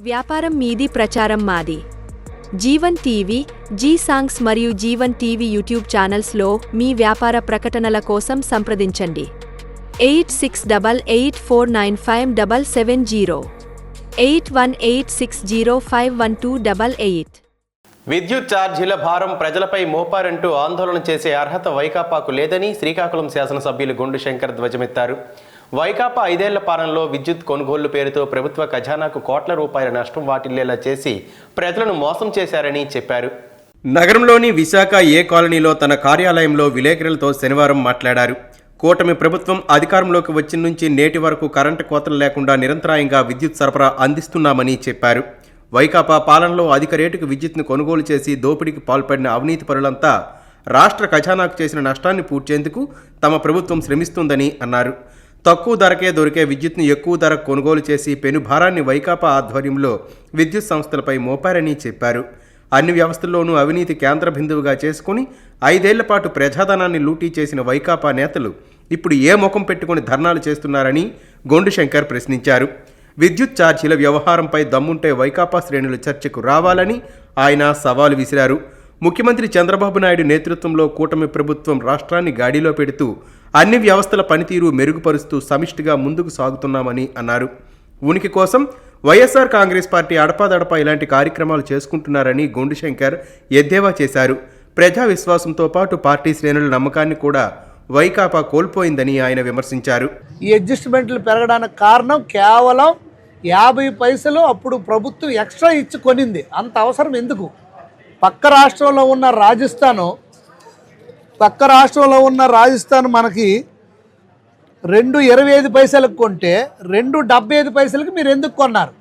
వ్యాపారం మీది ప్రచారం మాది. జీవన్ టీవీ జీ సాంగ్స్ మరియు జీవన్ టీవీ యూట్యూబ్ ఛానల్స్లో మీ వ్యాపార ప్రకటనల కోసం సంప్రదించండి. Eight six double eight four nine five double seven zero. Eight one eight six zero five one two double eight. విద్యుత్ ఛార్జీల భారం ప్రజలపై మోపారంటూ ఆందోళన చేసే అర్హత వైకాపాకు లేదని శ్రీకాకుళం శాసనసభ్యులు గుండు శంకర్ ధ్వజమెత్తారు. వైకాపా ఐదేళ్ళ పాలనలో విద్యుత్ కొనుగోలు పేరుతో ప్రభుత్వ ఖజానాకు కోట్ల రూపాయల నష్టం వాటిల్లేలా చేసి ప్రజలను మోసం చేశారని చెప్పారు. నగరంలోని విశాఖ ఏ కాలనీలో తన కార్యాలయంలో విలేకరులతో శనివారం మాట్లాడారు. కూటమి ప్రభుత్వం అధికారంలోకి వచ్చిన నుంచి నేటి వరకు కరెంటు కోతలు లేకుండా నిరంతరాయంగా విద్యుత్ సరఫరా అందిస్తున్నామని చెప్పారు. వైకాపా పాలనలో అధిక రేటుకు విద్యుత్ను కొనుగోలు చేసి దోపిడీకి పాల్పడిన అవినీతి పరులంతా రాష్ట్ర ఖజానాకు చేసిన నష్టాన్ని పూడ్చేందుకు తమ ప్రభుత్వం శ్రమిస్తుందని అన్నారు. తక్కువ ధరకే దొరికే విద్యుత్ను ఎక్కువ ధరకు కొనుగోలు చేసి పెను భారాన్ని వైకాపా ఆధ్వర్యంలో విద్యుత్ సంస్థలపై మోపారని చెప్పారు. అన్ని వ్యవస్థల్లోనూ అవినీతి కేంద్ర బిందువుగా చేసుకుని ఐదేళ్ళ పాటు ప్రజాధనాన్ని లూటీ చేసిన వైకాపా నేతలు ఇప్పుడు ఏ ముఖం పెట్టుకుని ధర్నాలు చేస్తున్నారని గొండు శంకర్ ప్రశ్నించారు. విద్యుత్ ఛార్జీల వ్యవహారంపై దమ్ముంటే వైకాపా శ్రేణులు చర్చకు రావాలని ఆయన సవాలు విసిరారు. ముఖ్యమంత్రి చంద్రబాబు నాయుడు నేతృత్వంలో కూటమి ప్రభుత్వం రాష్ట్రాన్ని గాడిలో పెడుతూ అన్ని వ్యవస్థల పనితీరు మెరుగుపరుస్తూ సమిష్టిగా ముందుకు సాగుతున్నామని అన్నారు. ఉనికి కోసం వైఎస్ఆర్ కాంగ్రెస్ పార్టీ అడపాదడపా ఇలాంటి కార్యక్రమాలు చేసుకుంటున్నారని గొండుశంకర్ ఎద్దేవా చేశారు. ప్రజా విశ్వాసంతో పాటు పార్టీ శ్రేణుల నమ్మకాన్ని కూడా వైకాపా కోల్పోయిందని ఆయన విమర్శించారు. ఈ అడ్జస్ట్మెంట్లు పెరగడానికి కారణం కేవలం యాభై పైసలు అప్పుడు ప్రభుత్వం ఎక్స్ట్రా ఇచ్చి కొనింది. అంత అవసరం ఎందుకు? పక్క రాష్ట్రంలో ఉన్న రాజస్థాను పక్క రాష్ట్రంలో ఉన్న రాజస్థాన్ మనకి రెండు ఇరవై ఐదు పైసలకు కొంటే రెండు డెబ్బై ఐదు పైసలకి మీరు ఎందుకు కొన్నారు?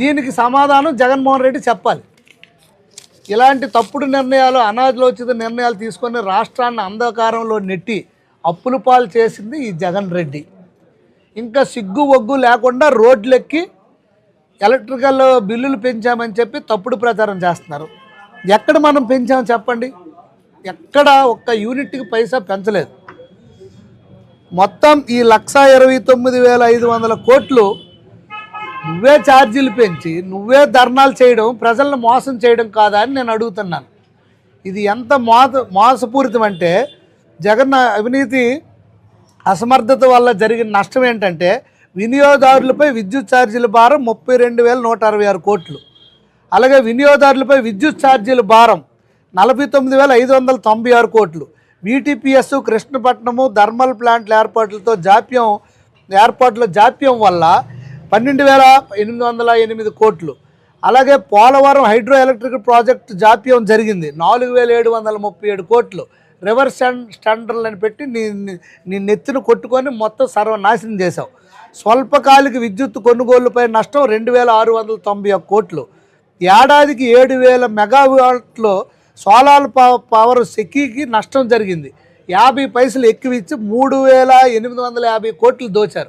దీనికి సమాధానం జగన్మోహన్ రెడ్డి చెప్పాలి. ఇలాంటి తప్పుడు నిర్ణయాలు అనాలోచిత నిర్ణయాలు తీసుకొని రాష్ట్రాన్ని అంధకారంలో నెట్టి అప్పులు పాలు చేసింది ఈ జగన్ రెడ్డి. ఇంకా సిగ్గు ఒగ్గు లేకుండా రోడ్లెక్కి ఎలక్ట్రికల్ బిల్లులు పెంచామని చెప్పి తప్పుడు ప్రచారం చేస్తున్నారు. ఎక్కడ మనం పెంచాం చెప్పండి. ఎక్కడ ఒక్క యూనిట్కి పైసా పెంచలేదు. మొత్తం ఈ లక్ష ఇరవై తొమ్మిది వేల ఐదు వందల కోట్లు నువ్వే ఛార్జీలు పెంచి నువ్వే ధర్నాలు చేయడం ప్రజలను మోసం చేయడం కాదా అని నేను అడుగుతున్నాను. ఇది ఎంత మోస మోసపూరితం అంటే జగన్ అవినీతి అసమర్థత వల్ల జరిగిన నష్టం ఏంటంటే వినియోగదారులపై విద్యుత్ ఛార్జీల భారం ముప్పై రెండు వేల నూట అరవై ఆరు కోట్లు. అలాగే వినియోగదారులపై విద్యుత్ ఛార్జీల భారం నలభై తొమ్మిది వేల ఐదు వందల తొంభై ఆరు కోట్లు. వీటీపీఎస్ కృష్ణపట్నము థర్మల్ ప్లాంట్ల ఏర్పాట్లతో జాప్యం ఏర్పాట్ల జాప్యం వల్ల పన్నెండు వేల ఎనిమిది వందల ఎనిమిది కోట్లు. అలాగే పోలవరం హైడ్రో ఎలక్ట్రిక్ ప్రాజెక్టు జాప్యం జరిగింది. నాలుగు వేల ఏడు వందల ముప్పై ఏడు కోట్లు. రివర్స్ స్టాండ్ స్టాండర్లను పెట్టి నీ నీ- నెత్తిన కొట్టుకొని మొత్తం సర్వనాశనం చేశావు. స్వల్పకాలిక విద్యుత్ కొనుగోలుపై నష్టం రెండు వేల ఆరు వందల తొంభై కోట్లు. ఏడాదికి ఏడు వేల మెగావాట్లో సోలార్ పవ- పవర్ సెక్కీకి నష్టం జరిగింది. యాభై పైసలు ఎక్కువ ఇచ్చి మూడు వేల ఎనిమిది వందల యాభై కోట్లు దోచారు.